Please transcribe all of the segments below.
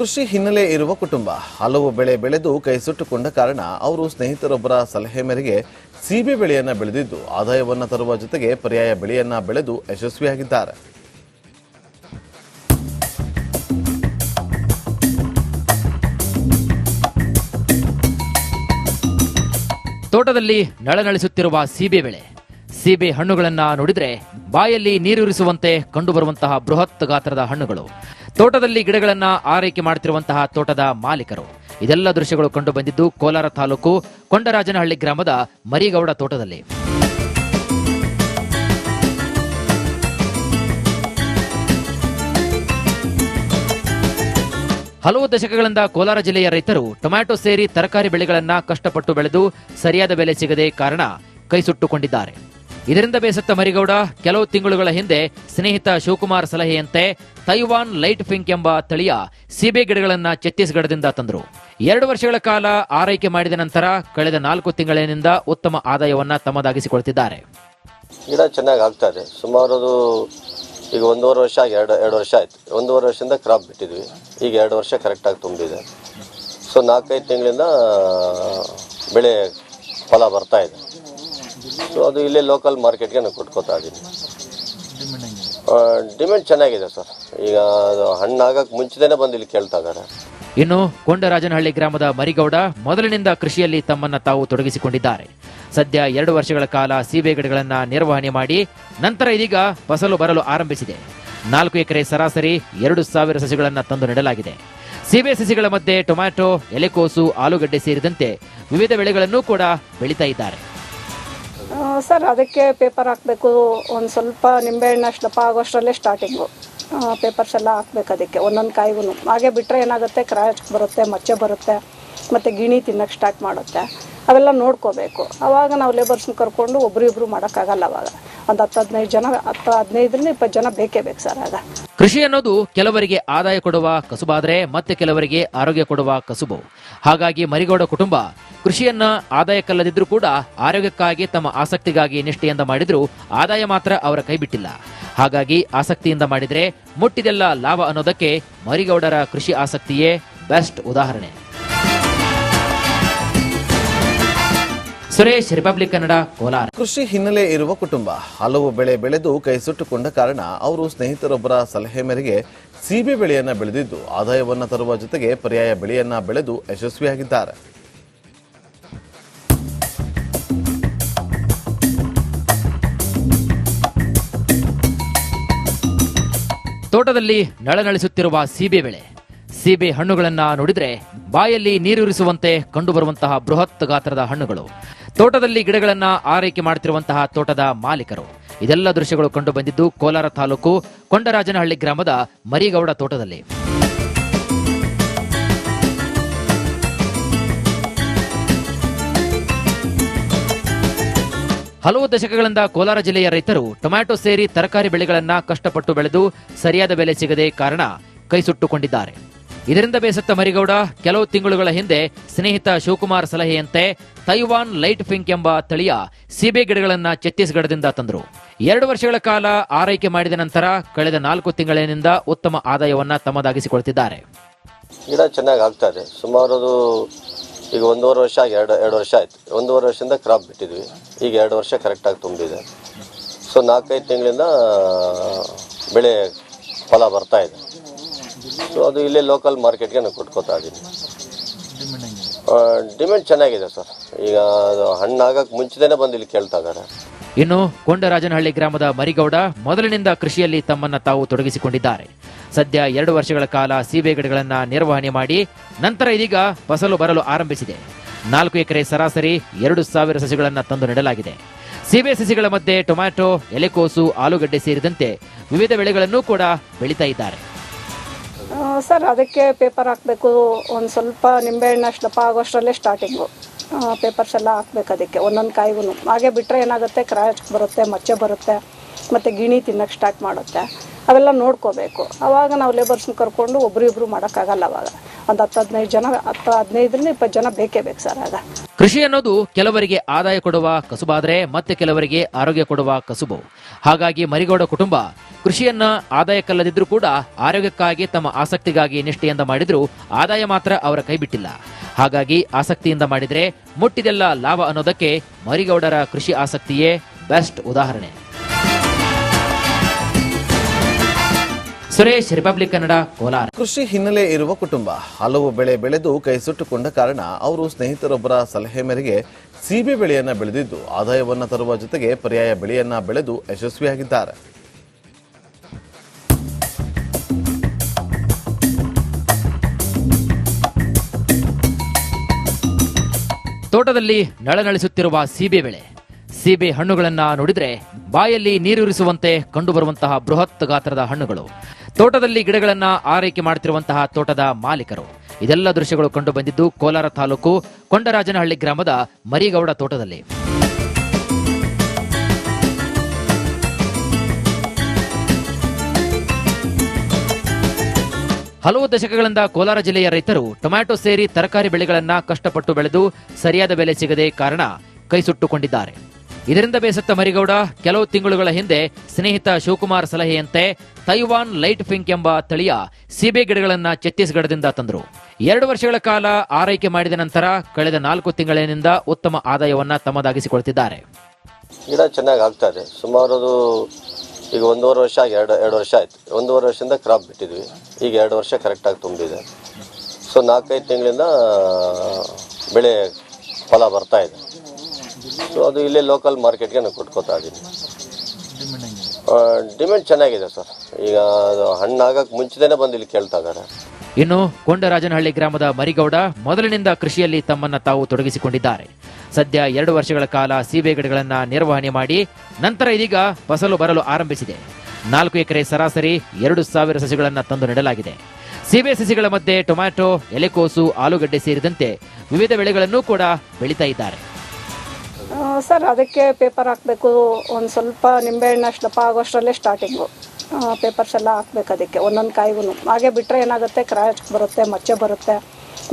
ಕೃಷಿ ಹಿನ್ನೆಲೆ ಇರುವ ಕುಟುಂಬ. ಹಲವು ಬೆಳೆ ಬೆಳೆದು ಕೈ ಸುಟ್ಟುಕೊಂಡ ಕಾರಣ ಅವರು ಸ್ನೇಹಿತರೊಬ್ಬರ ಸಲಹೆ ಮೇರೆಗೆ ಸೀಬೆ ಬೆಳೆಯನ್ನ ಬೆಳೆದಿದ್ದು, ಆದಾಯವನ್ನು ತರುವ ಜೊತೆಗೆ ಪರ್ಯಾಯ ಬೆಳೆಯನ್ನ ಬೆಳೆದು ಯಶಸ್ವಿಯಾಗಿದ್ದಾರೆ. ತೋಟದಲ್ಲಿ ನಳನಳಿಸುತ್ತಿರುವ ಸೀಬೆ ಬೆಳೆ. ಸೀಬೆ ಹಣ್ಣುಗಳನ್ನ ನೋಡಿದ್ರೆ ಬಾಯಲ್ಲಿ ನೀರುರಿಸುವಂತೆ ಕಂಡುಬರುವಂತಹ ಬೃಹತ್ ಗಾತ್ರದ ಹಣ್ಣುಗಳು. ತೋಟದಲ್ಲಿ ಗಿಡಗಳನ್ನ ಆರೈಕೆ ಮಾಡುತ್ತಿರುವಂತಹ ತೋಟದ ಮಾಲೀಕರು. ಇದೆಲ್ಲ ದೃಶ್ಯಗಳು ಕಂಡು ಬಂದಿದ್ದು ಕೋಲಾರ ತಾಲೂಕು ಕೊಂಡರಾಜನಹಳ್ಳಿ ಗ್ರಾಮದ ಮರಿಗೌಡ ತೋಟದಲ್ಲಿ. ಹಲವು ದಶಕಗಳಿಂದ ಕೋಲಾರ ಜಿಲ್ಲೆಯ ರೈತರು ಟೊಮ್ಯಾಟೊ ಸೇರಿ ತರಕಾರಿ ಬೆಳೆಗಳನ್ನ ಕಷ್ಟಪಟ್ಟು ಬೆಳೆದು ಸರಿಯಾದ ಬೆಲೆ ಸಿಗದೆ ಕಾರಣ ಕೈ ಸುಟ್ಟುಕೊಂಡಿದ್ದಾರೆ ಇದರಿಂದ ಬೇಸತ್ತ ಮರಿಗೌಡ, ಕೆಲವು ತಿಂಗಳುಗಳ ಹಿಂದೆ ಸ್ನೇಹಿತ ಶಿವಕುಮಾರ್ ಸಲಹೆಯಂತೆ ತೈವಾನ್ ಲೈಟ್ ಫಿಂಕ್ ಎಂಬ ತಳಿಯ ಸೀಬೆ ಗಿಡಗಳನ್ನ ಛತ್ತೀಸ್ಗಢದಿಂದ ತಂದರು. ಎರಡು ವರ್ಷಗಳ ಕಾಲ ಆರೈಕೆ ಮಾಡಿದ ನಂತರ ಕಳೆದ ನಾಲ್ಕು ತಿಂಗಳಿನಿಂದ ಉತ್ತಮ ಆದಾಯವನ್ನ ತಮ್ಮದಾಗಿಸಿಕೊಳ್ತಿದ್ದಾರೆ. ಗಿಡ ಚೆನ್ನಾಗಿ ಆಗ್ತಾ ಇದೆ. ಸುಮಾರು ಅದು ಈಗ ಒಂದೂವರೆ ವರ್ಷ ಆಗಿ, ಎರಡು ಎರಡು ವರ್ಷ ಆಯ್ತು. ಒಂದೂವರೆ ವರ್ಷದಿಂದ ಕ್ರಾಪ್ ಬಿಟ್ಟಿದ್ವಿ. ಈಗ ಎರಡು ವರ್ಷ ಕರೆಕ್ಟಾಗಿ ತುಂಬಿದೆ. ಸೊ ನಾಲ್ಕೈದು ತಿಂಗಳಿಂದ ಬೆಳೆ ಫಲ ಬರ್ತಾ ಇದೆ. ಸೊ ಅದು ಇಲ್ಲೇ ಲೋಕಲ್ ಮಾರ್ಕೆಟ್ಗೆ ನಾನು ಕೊಟ್ಕೋತಾ ಇದ್ದೀನಿ ಡಿಮ್ಯಾಂಡ್ ಚೆನ್ನಾಗಿದೆ ಸರ್. ಈಗ ಅದು ಹಣ್ಣಾಗಕ್ಕೆ ಮುಂಚೆನೇ ಬಂದು ಇಲ್ಲಿ ಕೇಳ್ತಾ ಇದ್ದಾರೆ. ಇನ್ನು ಕೊಂಡರಾಜನಹಳ್ಳಿ ಗ್ರಾಮದ ಮರಿಗೌಡ ಮೊದಲಿನಿಂದ ಕೃಷಿಯಲ್ಲಿ ತಮ್ಮನ್ನ ತಾವು ತೊಡಗಿಸಿಕೊಂಡಿದ್ದಾರೆ. ಸದ್ಯ ಎರಡು ವರ್ಷಗಳ ಕಾಲ ಸೀಬೆ ಗಿಡಗಳನ್ನು ನಿರ್ವಹಣೆ ಮಾಡಿ ನಂತರ ಇದೀಗ ಫಸಲು ಬರಲು ಆರಂಭಿಸಿದೆ. ನಾಲ್ಕು ಎಕರೆ ಸರಾಸರಿ ಎರಡು ಸಾವಿರ ಸಸಿಗಳನ್ನು ತಂದು ನೆಡಲಾಗಿದೆ. ಸೀಬೆ ಸಸಿಗಳ ಮಧ್ಯೆ ಟೊಮ್ಯಾಟೊ, ಎಲೆಕೋಸು, ಆಲೂಗಡ್ಡೆ ಸೇರಿದಂತೆ ವಿವಿಧ ಬೆಳೆಗಳನ್ನೂ ಕೂಡ ಬೆಳೀತಾ ಇದ್ದಾರೆ. ಸರ್, ಅದಕ್ಕೆ ಪೇಪರ್ ಹಾಕಬೇಕು. ಒಂದು ಸ್ವಲ್ಪ ನಿಂಬೆಹಣ್ಣು ಅಷ್ಟು ದಪ್ಪ ಆಗೋಷ್ಟರಲ್ಲೇ ಸ್ಟಾರ್ಟಿಂಗು ಪೇಪರ್ಸ್ ಎಲ್ಲ ಹಾಕ್ಬೇಕು ಅದಕ್ಕೆ, ಒಂದೊಂದು ಕಾಯಿಗೂ ಹಾಗೆ ಬಿಟ್ಟರೆ ಏನಾಗುತ್ತೆ ಕ್ರ್ಯಾಚ್ ಬರುತ್ತೆ, ಮಚ್ಚೆ ಬರುತ್ತೆ, ಮತ್ತು ಗಿಣಿ ತಿನ್ನಕ್ಕೆ ಸ್ಟಾರ್ಟ್ ಮಾಡುತ್ತೆ. ಅವೆಲ್ಲ ನೋಡ್ಕೋಬೇಕು. ಆವಾಗ ನಾವು ಲೇಬರ್ಸ್ನ ಕರ್ಕೊಂಡು ಒಬ್ರಿಬ್ರು ಮಾಡೋಕ್ಕಾಗಲ್ಲ ಅವಾಗ. ಒಂದು ಹತ್ತು ಹದಿನೈದು ಜನ, ಹತ್ತು ಹದಿನೈದರಿಂದ ಇಪ್ಪತ್ತು ಜನ ಬೇಕೇ ಬೇಕು ಸರ್ ಆಗ. ಕೃಷಿ ಅನ್ನೋದು ಕೆಲವರಿಗೆ ಆದಾಯ ಕೊಡುವ ಕಸುಬಾದರೆ ಮತ್ತೆ ಕೆಲವರಿಗೆ ಆರೋಗ್ಯ ಕೊಡುವ ಕಸುಬು. ಹಾಗಾಗಿ ಮರಿಗೌಡ ಕುಟುಂಬ ಕೃಷಿಯನ್ನ ಆದಾಯಕ್ಕಲ್ಲದಿದ್ರೂ ಕೂಡ ಆರೋಗ್ಯಕ್ಕಾಗಿ ತಮ್ಮ ಆಸಕ್ತಿಗಾಗಿ ನಿಷ್ಠೆಯಿಂದ ಮಾಡಿದ್ರು, ಆದಾಯ ಮಾತ್ರ ಅವರ ಕೈ ಬಿಟ್ಟಿಲ್ಲ. ಹಾಗಾಗಿ ಆಸಕ್ತಿಯಿಂದ ಮಾಡಿದ್ರೆ ಮುಟ್ಟಿದೆಲ್ಲ ಲಾಭ ಅನ್ನೋದಕ್ಕೆ ಮರಿಗೌಡರ ಕೃಷಿ ಆಸಕ್ತಿಯೇ ಬೆಸ್ಟ್ ಉದಾಹರಣೆ. ಸುರೇಶ್, ರಿಪಬ್ಲಿಕ್ ಕನ್ನಡ, ಕೋಲಾರ. ಕೃಷಿ ಹಿನ್ನೆಲೆ ಇರುವ ಕುಟುಂಬ. ಹಲವು ಬೆಳೆ ಬೆಳೆದು ಕೈ ಸುಟ್ಟುಕೊಂಡ ಕಾರಣ ಅವರು ಸ್ನೇಹಿತರೊಬ್ಬರ ಸಲಹೆ ಮೇರೆಗೆ ಸೀಬೆ ಬೆಳೆಯನ್ನ ಬೆಳೆದಿದ್ದು, ಆದಾಯವನ್ನ ತರುವ ಜೊತೆಗೆ ಪರ್ಯಾಯ ಬೆಳೆಯನ್ನ ಬೆಳೆದು ಯಶಸ್ವಿಯಾಗಿದ್ದಾರೆ. ತೋಟದಲ್ಲಿ ನಳನಳಿಸುತ್ತಿರುವ ಸೀಬೆ ಬೆಳೆ. ಸೀಬೆ ಹಣ್ಣುಗಳನ್ನ ನೋಡಿದ್ರೆ ಬಾಯಲ್ಲಿ ನೀರುರಿಸುವಂತೆ ಕಂಡುಬರುವಂತಹ ಬೃಹತ್ ಗಾತ್ರದ ಹಣ್ಣುಗಳು. ತೋಟದಲ್ಲಿ ಗಿಡಗಳನ್ನ ಆರೈಕೆ ಮಾಡುತ್ತಿರುವಂತಹ ತೋಟದ ಮಾಲೀಕರು. ಇದೆಲ್ಲ ದೃಶ್ಯಗಳು ಕಂಡು ಬಂದಿದ್ದು ಕೋಲಾರ ತಾಲೂಕು ಕೊಂಡರಾಜನಹಳ್ಳಿ ಗ್ರಾಮದ ಮರಿಗೌಡ ತೋಟದಲ್ಲಿ. ಹಲವು ದಶಕಗಳಿಂದ ಕೋಲಾರ ಜಿಲ್ಲೆಯ ರೈತರು ಟೊಮ್ಯಾಟೊ ಸೇರಿ ತರಕಾರಿ ಬೆಳೆಗಳನ್ನ ಕಷ್ಟಪಟ್ಟು ಬೆಳೆದು ಸರಿಯಾದ ಬೆಲೆ ಸಿಗದೆ ಕಾರಣ ಕೈ ಸುಟ್ಟುಕೊಂಡಿದ್ದಾರೆ. ಇದರಿಂದ ಬೇಸತ್ತ ಮರಿಗೌಡ, ಕೆಲವು ತಿಂಗಳುಗಳ ಹಿಂದೆ ಸ್ನೇಹಿತ ಶಿವಕುಮಾರ್ ಸಲಹೆಯಂತೆ ತೈವಾನ್ ಲೈಟ್ ಪಿಂಕ್ ಎಂಬ ತಳಿಯ ಸೀಬೆ ಗಿಡಗಳನ್ನ ಛತ್ತೀಸ್ಗಢದಿಂದ ತಂದರು. ಎರಡು ವರ್ಷಗಳ ಕಾಲ ಆರೈಕೆ ಮಾಡಿದ ನಂತರ ಕಳೆದ ನಾಲ್ಕು ತಿಂಗಳಿನಿಂದ ಉತ್ತಮ ಆದಾಯವನ್ನ ತಮ್ಮದಾಗಿಸಿಕೊಳ್ತಿದ್ದಾರೆ. ಗಿಡ ಚೆನ್ನಾಗಿ ಆಗ್ತಾ ಇದೆ. ಸುಮಾರು ಈಗ ಒಂದೂವರೆ ವರ್ಷ ಆಗಿ ಎರಡು ಎರಡು ವರ್ಷ ಆಯ್ತು. ಒಂದೂವರೆ ವರ್ಷದಿಂದ ಕ್ರಾಪ್ ಬಿಟ್ಟಿದ್ವಿ. ಈಗ ಎರಡು ವರ್ಷ ಕರೆಕ್ಟಾಗಿ ತುಂಬಿದೆ. ಸೊ ನಾಲ್ಕೈದು ತಿಂಗಳಿಂದ ಬೆಳೆ ಫಲ ಬರ್ತಾ ಇದೆ. ಸೊ ಅದು ಇಲ್ಲೇ ಲೋಕಲ್ ಮಾರ್ಕೆಟ್ಗೆ ನಾನು ಕೊಟ್ಕೋತಾ ಇದ್ದೀನಿ. ಡಿಮ್ಯಾಂಡ್ ಚೆನ್ನಾಗಿದೆ ಸರ್. ಈಗ ಅದು ಹಣ್ಣಾಗಕ್ಕೆ ಮುಂಚೆನೇ ಬಂದು ಇಲ್ಲಿ ಕೇಳ್ತಾ ಇದ್ದಾರೆ. ಇನ್ನು ಕೊಂಡರಾಜನಹಳ್ಳಿ ಗ್ರಾಮದ ಮರಿಗೌಡ ಮೊದಲಿನಿಂದ ಕೃಷಿಯಲ್ಲಿ ತಮ್ಮನ್ನ ತಾವು ತೊಡಗಿಸಿಕೊಂಡಿದ್ದಾರೆ. ಸದ್ಯ ಎರಡು ವರ್ಷಗಳ ಕಾಲ ಸೀಬೆ ಗಿಡಗಳನ್ನು ನಿರ್ವಹಣೆ ಮಾಡಿ ನಂತರ ಇದೀಗ ಫಸಲು ಬರಲು ಆರಂಭಿಸಿದೆ. ನಾಲ್ಕು ಎಕರೆ ಸರಾಸರಿ ಎರಡು ಸಾವಿರ ಸಸಿಗಳನ್ನು ತಂದು ನೆಡಲಾಗಿದೆ. ಸೀಬೆ ಸಸಿಗಳ ಮಧ್ಯೆ ಟೊಮ್ಯಾಟೊ, ಎಲೆಕೋಸು, ಆಲೂಗಡ್ಡೆ ಸೇರಿದಂತೆ ವಿವಿಧ ಬೆಳೆಗಳನ್ನು ಕೂಡ ಬೆಳೀತಾ ಇದ್ದಾರೆ. ಸರ್, ಅದಕ್ಕೆ ಪೇಪರ್ ಹಾಕಬೇಕು. ಒಂದು ಸ್ವಲ್ಪ ನಿಂಬೆಹಣ್ಣು ಅಷ್ಟಪ್ಪ ಆಗೋಷ್ಟರಲ್ಲೇ ಸ್ಟಾರ್ಟಿಂಗು ಪೇಪರ್ಸ್ ಎಲ್ಲ ಹಾಕ್ಬೇಕು ಅದಕ್ಕೆ, ಒಂದೊಂದು ಕಾಯಿಗೂ ಹಾಗೆ ಬಿಟ್ಟರೆ ಏನಾಗುತ್ತೆ ಕ್ರಾಚ್ ಬರುತ್ತೆ, ಮಚ್ಚೆ ಬರುತ್ತೆ, ಮತ್ತು ಗಿಣಿ ತಿನ್ನಕ್ಕೆ ಸ್ಟಾರ್ಟ್ ಮಾಡುತ್ತೆ. ಅವೆಲ್ಲ ನೋಡ್ಕೋಬೇಕು. ಅವಾಗ ನಾವು ಲೇಬರ್ಸ್ನ ಕರ್ಕೊಂಡು ಒಬ್ರು ಇಬ್ರು ಮಾಡೋಕ್ಕಾಗಲ್ಲ ಅವಾಗ. ಒಂದು ಹತ್ತು ಹದಿನೈದು ಜನ, ಹತ್ತು ಹದಿನೈದರಿಂದ ಇಪ್ಪತ್ತು ಜನ ಬೇಕೇ ಬೇಕು ಸರ್ ಆಗ. ಕೃಷಿ ಅನ್ನೋದು ಕೆಲವರಿಗೆ ಆದಾಯ ಕೊಡುವ ಕಸುಬಾದರೆ ಮತ್ತೆ ಕೆಲವರಿಗೆ ಆರೋಗ್ಯ ಕೊಡುವ ಕಸುಬು. ಹಾಗಾಗಿ ಮರಿಗೌಡ ಕುಟುಂಬ ಕೃಷಿಯನ್ನ ಆದಾಯಕ್ಕಲ್ಲದಿದ್ರೂ ಕೂಡ ಆರೋಗ್ಯಕ್ಕಾಗಿ ತಮ್ಮ ಆಸಕ್ತಿಗಾಗಿ ನಿಷ್ಠೆಯಿಂದ ಮಾಡಿದ್ರು. ಆದಾಯ ಮಾತ್ರ ಅವರ ಕೈ ಬಿಟ್ಟಿಲ್ಲ ಹಾಗಾಗಿ ಆಸಕ್ತಿಯಿಂದ ಮಾಡಿದ್ರೆ ಮುಟ್ಟಿದೆಲ್ಲ ಲಾಭ ಅನ್ನೋದಕ್ಕೆ ಮರಿಗೌಡರ ಕೃಷಿ ಆಸಕ್ತಿಯೇ ಬೆಸ್ಟ್ ಉದಾಹರಣೆ. ಸುರೇಶ್ ರಿಪಬ್ಲಿಕ್ ಕನ್ನಡ ಕೋಲಾರ. ಕೃಷಿ ಹಿನ್ನೆಲೆ ಇರುವ ಕುಟುಂಬ. ಹಲವು ಬೆಳೆ ಬೆಳೆದು ಕೈ ಸುಟ್ಟುಕೊಂಡ ಕಾರಣ ಅವರು ಸ್ನೇಹಿತರೊಬ್ಬರ ಸಲಹೆ ಮೇರೆಗೆ ಸೀಬೆ ಬೆಳೆಯನ್ನ ಬೆಳೆದಿದ್ದು ಆದಾಯವನ್ನ ತರುವ ಜೊತೆಗೆ ಪರ್ಯಾಯ ಬೆಳೆಯನ್ನ ಬೆಳೆದು ಯಶಸ್ವಿಯಾಗಿದ್ದಾರೆ. ತೋಟದಲ್ಲಿ ನಳನಳಿಸುತ್ತಿರುವ ಸೀಬೆ ಬೆಳೆ. ಸೀಬೆ ಹಣ್ಣುಗಳನ್ನ ನೋಡಿದ್ರೆ ಬಾಯಲ್ಲಿ ನೀರುರಿಸುವಂತೆ ಕಂಡುಬರುವಂತಹ ಬೃಹತ್ ಗಾತ್ರದ ಹಣ್ಣುಗಳು. ತೋಟದಲ್ಲಿ ಗಿಡಗಳನ್ನ ಆರೈಕೆ ಮಾಡುತ್ತಿರುವಂತಹ ತೋಟದ ಮಾಲೀಕರು. ಇದೆಲ್ಲ ದೃಶ್ಯಗಳು ಕಂಡು ಬಂದಿದ್ದು ಕೋಲಾರ ತಾಲೂಕು ಕೊಂಡರಾಜನಹಳ್ಳಿ ಗ್ರಾಮದ ಮರಿಗೌಡ ತೋಟದಲ್ಲಿ. ಹಲವು ದಶಕಗಳಿಂದ ಕೋಲಾರ ಜಿಲ್ಲೆಯ ರೈತರು ಟೊಮ್ಯಾಟೊ ಸೇರಿ ತರಕಾರಿ ಬೆಳೆಗಳನ್ನ ಕಷ್ಟಪಟ್ಟು ಬೆಳೆದು ಸರಿಯಾದ ಬೆಲೆ ಸಿಗದೆ ಕಾರಣ ಕೈ ಸುಟ್ಟುಕೊಂಡಿದ್ದಾರೆ ಇದರಿಂದ ಬೇಸತ್ತ ಮರಿಗೌಡ, ಕೆಲವು ತಿಂಗಳುಗಳ ಹಿಂದೆ ಸ್ನೇಹಿತ ಶಿವಕುಮಾರ್ ಸಲಹೆಯಂತೆ ತೈವಾನ್ ಲೈಟ್ ಫಿಂಕ್ ಎಂಬ ತಳಿಯ ಸೀಬೆ ಗಿಡಗಳನ್ನ ಛತ್ತೀಸ್ಗಢದಿಂದ ತಂದರು. ಎರಡು ವರ್ಷಗಳ ಕಾಲ ಆರೈಕೆ ಮಾಡಿದ ನಂತರ ಕಳೆದ ನಾಲ್ಕು ತಿಂಗಳಿನಿಂದ ಉತ್ತಮ ಆದಾಯವನ್ನ ತಮ್ಮದಾಗಿಸಿಕೊಳ್ತಿದ್ದಾರೆ. ಗಿಡ ಚೆನ್ನಾಗಿ ಆಗ್ತಾ ಇದೆ. ಸುಮಾರು ಅದು ಈಗ ಒಂದೂವರೆ ವರ್ಷ ಆಗಿ, ಎರಡು ಎರಡು ವರ್ಷ ಆಯ್ತು. ಒಂದೂವರೆ ವರ್ಷದಿಂದ ಕ್ರಾಪ್ ಬಿಟ್ಟಿದ್ವಿ. ಈಗ ಎರಡು ವರ್ಷ ಕರೆಕ್ಟಾಗಿ ತುಂಬಿದೆ. ಸೊ ನಾಲ್ಕೈದು ತಿಂಗಳಿಂದ ಬೆಳೆ ಫಲ ಬರ್ತಾ ಇದೆ. ಸೊ ಅದು ಇಲ್ಲೇ ಲೋಕಲ್ ಮಾರ್ಕೆಟ್ಗೆ ನಾನು ಕೊಟ್ಕೋತಾ ಇದ್ದೀನಿ ಡಿಮ್ಯಾಂಡ್ ಚೆನ್ನಾಗಿದೆ ಸರ್. ಈಗ ಅದು ಹಣ್ಣಾಗಕ್ಕೆ ಮುಂಚೆನೇ ಬಂದು ಇಲ್ಲಿ ಕೇಳ್ತಾ ಇದ್ದಾರೆ. ಇನ್ನು ಕೊಂಡರಾಜನಹಳ್ಳಿ ಗ್ರಾಮದ ಮರಿಗೌಡ ಮೊದಲಿನಿಂದ ಕೃಷಿಯಲ್ಲಿ ತಮ್ಮನ್ನ ತಾವು ತೊಡಗಿಸಿಕೊಂಡಿದ್ದಾರೆ. ಸದ್ಯ ಎರಡು ವರ್ಷಗಳ ಕಾಲ ಸೀಬೆ ಗಿಡಗಳನ್ನು ನಿರ್ವಹಣೆ ಮಾಡಿ ನಂತರ ಇದೀಗ ಫಸಲು ಬರಲು ಆರಂಭಿಸಿದೆ. ನಾಲ್ಕು ಎಕರೆ ಸರಾಸರಿ ಎರಡು ಸಾವಿರ ಸಸಿಗಳನ್ನು ತಂದು ನೆಡಲಾಗಿದೆ. ಸೀಬೆ ಸಸಿಗಳ ಮಧ್ಯೆ ಟೊಮ್ಯಾಟೊ, ಎಲೆಕೋಸು, ಆಲೂಗಡ್ಡೆ ಸೇರಿದಂತೆ ವಿವಿಧ ಬೆಳೆಗಳನ್ನೂ ಕೂಡ ಬೆಳೀತಾ ಇದ್ದಾರೆ. ಸರ್, ಅದಕ್ಕೆ ಪೇಪರ್ ಹಾಕಬೇಕು. ಒಂದು ಸ್ವಲ್ಪ ನಿಂಬೆಹಣ್ಣು ಅಷ್ಟು ದಪ್ಪ ಆಗೋಷ್ಟರಲ್ಲೇ ಸ್ಟಾರ್ಟಿಂಗು ಪೇಪರ್ಸ್ ಎಲ್ಲ ಹಾಕ್ಬೇಕು ಅದಕ್ಕೆ, ಒಂದೊಂದು ಕಾಯಿಗೂ ಹಾಗೆ ಬಿಟ್ಟರೆ ಏನಾಗುತ್ತೆ ಕ್ರ್ಯಾಚ್ ಬರುತ್ತೆ, ಮಚ್ಚೆ ಬರುತ್ತೆ,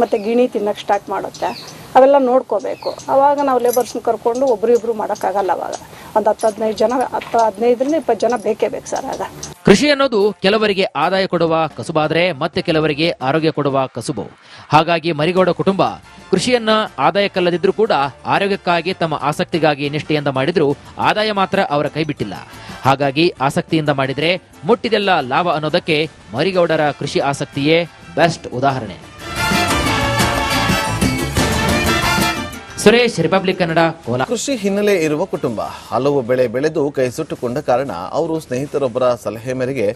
ಮತ್ತು ಗಿಣಿ ತಿನ್ನಕ್ಕೆ ಸ್ಟಾರ್ಟ್ ಮಾಡುತ್ತೆ. ಅವೆಲ್ಲ ನೋಡ್ಕೋಬೇಕು. ಆವಾಗ ನಾವು ಲೇಬರ್ಸ್ನ ಕರ್ಕೊಂಡು ಒಬ್ರಿಬ್ರು ಮಾಡೋಕ್ಕಾಗಲ್ಲ ಅವಾಗ. ಒಂದು ಹತ್ತು ಹದಿನೈದು ಜನ, ಹತ್ತು ಹದಿನೈದರಿಂದ ಇಪ್ಪತ್ತು ಜನ ಬೇಕೇ ಬೇಕು ಸರ್ ಆಗ. ಕೃಷಿ ಅನ್ನೋದು ಕೆಲವರಿಗೆ ಆದಾಯ ಕೊಡುವ ಕಸುಬಾದರೆ ಮತ್ತೆ ಕೆಲವರಿಗೆ ಆರೋಗ್ಯ ಕೊಡುವ ಕಸುಬು. ಹಾಗಾಗಿ ಮರಿಗೌಡ ಕುಟುಂಬ ಕೃಷಿಯನ್ನ ಆದಾಯಕ್ಕಲ್ಲದಿದ್ರೂ ಕೂಡ ಆರೋಗ್ಯಕ್ಕಾಗಿ ತಮ್ಮ ಆಸಕ್ತಿಗಾಗಿ ನಿಷ್ಠೆಯಿಂದ ಮಾಡಿದ್ರು, ಆದಾಯ ಮಾತ್ರ ಅವರ ಕೈ ಬಿಟ್ಟಿಲ್ಲ. ಹಾಗಾಗಿ ಆಸಕ್ತಿಯಿಂದ ಮಾಡಿದ್ರೆ ಮುಟ್ಟಿದೆಲ್ಲ ಲಾಭ ಅನ್ನೋದಕ್ಕೆ ಮರಿಗೌಡರ ಕೃಷಿ ಆಸಕ್ತಿಯೇ ಬೆಸ್ಟ್ ಉದಾಹರಣೆ. ಸುರೇಶ್, ರಿಪಬ್ಲಿಕ್ ಕನ್ನಡ ಕೋಲಾ ಕೃಷಿ ಹಿನ್ನೆಲೆ ಇರುವ ಕುಟುಂಬ. ಹಲವು ಬೆಳೆ ಬೆಳೆದು ಕೈ ಸುಟ್ಟುಕೊಂಡ ಕಾರಣ ಅವರು ಸ್ನೇಹಿತರೊಬ್ಬರ ಸಲಹೆ ಮೇರೆಗೆ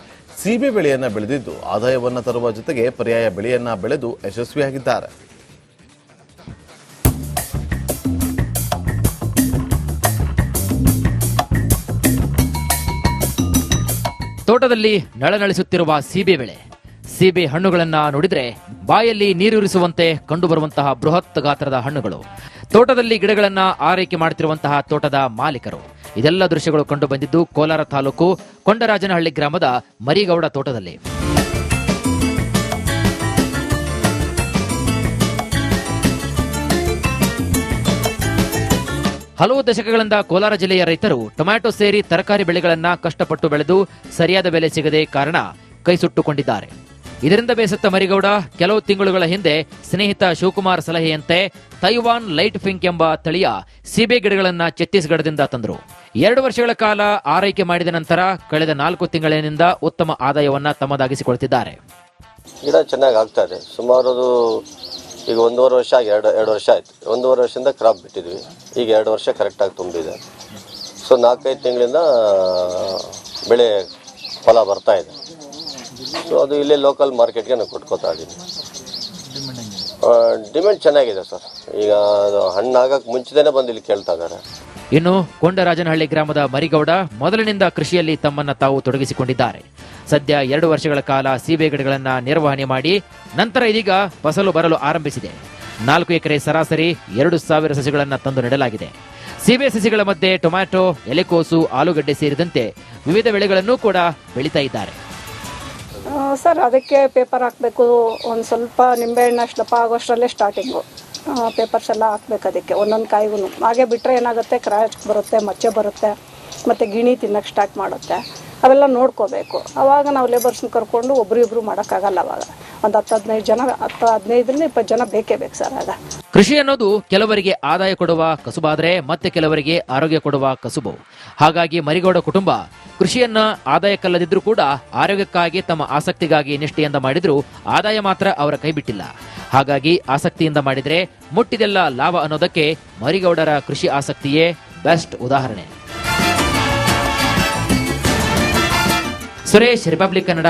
ಸೀಬೆ ಬೆಳೆಯನ್ನ ಬೆಳೆದಿದ್ದು, ಆದಾಯವನ್ನ ತರುವ ಜೊತೆಗೆ ಪರ್ಯಾಯ ಬೆಳೆಯನ್ನ ಬೆಳೆದು ಯಶಸ್ವಿಯಾಗಿದ್ದಾರೆ. ತೋಟದಲ್ಲಿ ನಳನಳಿಸುತ್ತಿರುವ ಸೀಬೆ ಬೆಳೆ. ಸೀಬೆ ಹಣ್ಣುಗಳನ್ನ ನೋಡಿದ್ರೆ ಬಾಯಲ್ಲಿ ನೀರುರಿಸುವಂತೆ ಕಂಡುಬರುವಂತಹ ಬೃಹತ್ ಗಾತ್ರದ ಹಣ್ಣುಗಳು. ತೋಟದಲ್ಲಿ ಗಿಡಗಳನ್ನ ಆರೈಕೆ ಮಾಡುತ್ತಿರುವಂತಹ ತೋಟದ ಮಾಲೀಕರು. ಇದೆಲ್ಲ ದೃಶ್ಯಗಳು ಕಂಡು ಬಂದಿದ್ದು ಕೋಲಾರ ತಾಲೂಕು ಕೊಂಡರಾಜನಹಳ್ಳಿ ಗ್ರಾಮದ ಮರಿಗೌಡ ತೋಟದಲ್ಲಿ. ಹಲವು ದಶಕಗಳಿಂದ ಕೋಲಾರ ಜಿಲ್ಲೆಯ ರೈತರು ಟೊಮ್ಯಾಟೊ ಸೇರಿ ತರಕಾರಿ ಬೆಳೆಗಳನ್ನ ಕಷ್ಟಪಟ್ಟು ಬೆಳೆದು ಸರಿಯಾದ ಬೆಲೆ ಸಿಗದೆ ಕಾರಣ ಕೈ ಸುಟ್ಟುಕೊಂಡಿದ್ದಾರೆ. ಇದರಿಂದ ಬೇಸತ್ತ ಮರಿಗೌಡ, ಕೆಲವು ತಿಂಗಳುಗಳ ಹಿಂದೆ ಸ್ನೇಹಿತ ಶಿವಕುಮಾರ್ ಸಲಹೆಯಂತೆ ತೈವಾನ್ ಲೈಟ್ ಫಿಂಕ್ ಎಂಬ ತಳಿಯ ಸೀಬೆ ಗಿಡಗಳನ್ನ ಛತ್ತೀಸ್ಗಢದಿಂದ ತಂದರು. ಎರಡು ವರ್ಷಗಳ ಕಾಲ ಆರೈಕೆ ಮಾಡಿದ ನಂತರ ಕಳೆದ ನಾಲ್ಕು ತಿಂಗಳಿನಿಂದ ಉತ್ತಮ ಆದಾಯವನ್ನ ತಮ್ಮದಾಗಿಸಿಕೊಳ್ತಿದ್ದಾರೆ. ಗಿಡ ಚೆನ್ನಾಗಿ ಆಗ್ತಾ ಇದೆ. ಸುಮಾರು ಈಗ ಒಂದೂವರೆ ವರ್ಷ ಆಗಿ ಎರಡು ಎರಡು ವರ್ಷ ಆಯ್ತು. ಒಂದೂವರೆ ವರ್ಷದಿಂದ ಕ್ರಾಪ್ ಬಿಟ್ಟಿದ್ವಿ. ಈಗ ಎರಡು ವರ್ಷ ಕರೆಕ್ಟಾಗಿ ತುಂಬಿದೆ. ಸೊ ನಾಲ್ಕೈದು ತಿಂಗಳಿಂದ ಬೆಳೆ ಫಲ ಬರ್ತಾ ಇದೆ. ಸೊ ಅದು ಇಲ್ಲೇ ಲೋಕಲ್ ಮಾರ್ಕೆಟ್ಗೆ ನಾವು ಕೊಟ್ಕೋತಾ ಇದ್ದೀನಿ. ಡಿಮ್ಯಾಂಡ್ ಚೆನ್ನಾಗಿದೆ ಸರ್. ಈಗ ಅದು ಹಣ್ಣಾಗಕ್ಕೆ ಮುಂಚೆನೇ ಬಂದು ಇಲ್ಲಿ ಕೇಳ್ತಾ ಇದ್ದಾರೆ. ಇನ್ನು ಕೊಂಡರಾಜನಹಳ್ಳಿ ಗ್ರಾಮದ ಮರಿಗೌಡ ಮೊದಲಿನಿಂದ ಕೃಷಿಯಲ್ಲಿ ತಮ್ಮನ್ನ ತಾವು ತೊಡಗಿಸಿಕೊಂಡಿದ್ದಾರೆ. ಸದ್ಯ ಎರಡು ವರ್ಷಗಳ ಕಾಲ ಸೀಬೆ ಗಿಡಗಳನ್ನು ನಿರ್ವಹಣೆ ಮಾಡಿ ನಂತರ ಇದೀಗ ಫಸಲು ಬರಲು ಆರಂಭಿಸಿದೆ. ನಾಲ್ಕು ಎಕರೆ ಸರಾಸರಿ ಎರಡು ಸಾವಿರ ಸಸಿಗಳನ್ನು ತಂದು ನೆಡಲಾಗಿದೆ. ಸೀಬೆ ಸಸಿಗಳ ಮಧ್ಯೆ ಟೊಮ್ಯಾಟೊ, ಎಲೆಕೋಸು, ಆಲೂಗಡ್ಡೆ ಸೇರಿದಂತೆ ವಿವಿಧ ಬೆಳೆಗಳನ್ನು ಕೂಡ ಬೆಳೀತಾ ಇದ್ದಾರೆ. ಸರ್, ಅದಕ್ಕೆ ಪೇಪರ್ ಹಾಕಬೇಕು. ಒಂದು ಸ್ವಲ್ಪ ನಿಂಬೆಹಣ್ಣು ಅಷ್ಟು ಆಗೋಷ್ಟರಲ್ಲೇ ಸ್ಟಾರ್ಟಿಂಗು ಪೇಪರ್ಸ್ ಎಲ್ಲ ಹಾಕ್ಬೇಕು ಅದಕ್ಕೆ. ಒಂದೊಂದು ಕಾಯಿಗೂ ಹಾಗೆ ಬಿಟ್ಟರೆ ಏನಾಗುತ್ತೆ? ಕ್ರಾಚ್ ಬರುತ್ತೆ, ಮಚ್ಚೆ ಬರುತ್ತೆ, ಮತ್ತು ಗಿಣಿ ತಿನ್ನಕ್ಕೆ ಸ್ಟಾರ್ಟ್ ಮಾಡುತ್ತೆ. ಅವೆಲ್ಲ ನೋಡ್ಕೋಬೇಕು. ಆವಾಗ ನಾವು ಲೇಬರ್ಸ್ನ ಕರ್ಕೊಂಡು ಒಬ್ರಿಬ್ರು ಮಾಡೋಕ್ಕಾಗಲ್ಲ ಅವಾಗ. ಒಂದು ಹತ್ತು ಹದಿನೈದು ಜನ, ಹತ್ತು ಹದಿನೈದರಿಂದ ಇಪ್ಪತ್ತು ಜನ ಬೇಕೇ ಬೇಕು ಸರ್ ಆಗ. ಕೃಷಿ ಅನ್ನೋದು ಕೆಲವರಿಗೆ ಆದಾಯ ಕೊಡುವ ಕಸುಬಾದರೆ ಮತ್ತೆ ಕೆಲವರಿಗೆ ಆರೋಗ್ಯ ಕೊಡುವ ಕಸುಬು. ಹಾಗಾಗಿ ಮರಿಗೌಡ ಕುಟುಂಬ ಕೃಷಿಯನ್ನ ಆದಾಯಕ್ಕಲ್ಲದಿದ್ರೂ ಕೂಡ ಆರೋಗ್ಯಕ್ಕಾಗಿ ತಮ್ಮ ಆಸಕ್ತಿಗಾಗಿ ನಿಷ್ಠೆಯಿಂದ ಮಾಡಿದ್ರು. ಆದಾಯ ಮಾತ್ರ ಅವರ ಕೈ ಬಿಟ್ಟಿಲ್ಲ. ಹಾಗಾಗಿ ಆಸಕ್ತಿಯಿಂದ ಮಾಡಿದರೆ ಮುಟ್ಟಿದೆಲ್ಲ ಲಾಭ ಅನ್ನೋದಕ್ಕೆ ಮರಿಗೌಡರ ಕೃಷಿ ಆಸಕ್ತಿಯೇ ಬೆಸ್ಟ್ ಉದಾಹರಣೆ. ಸುರೇಶ್ ರಿಪಬ್ಲಿಕ್ ಕನ್ನಡ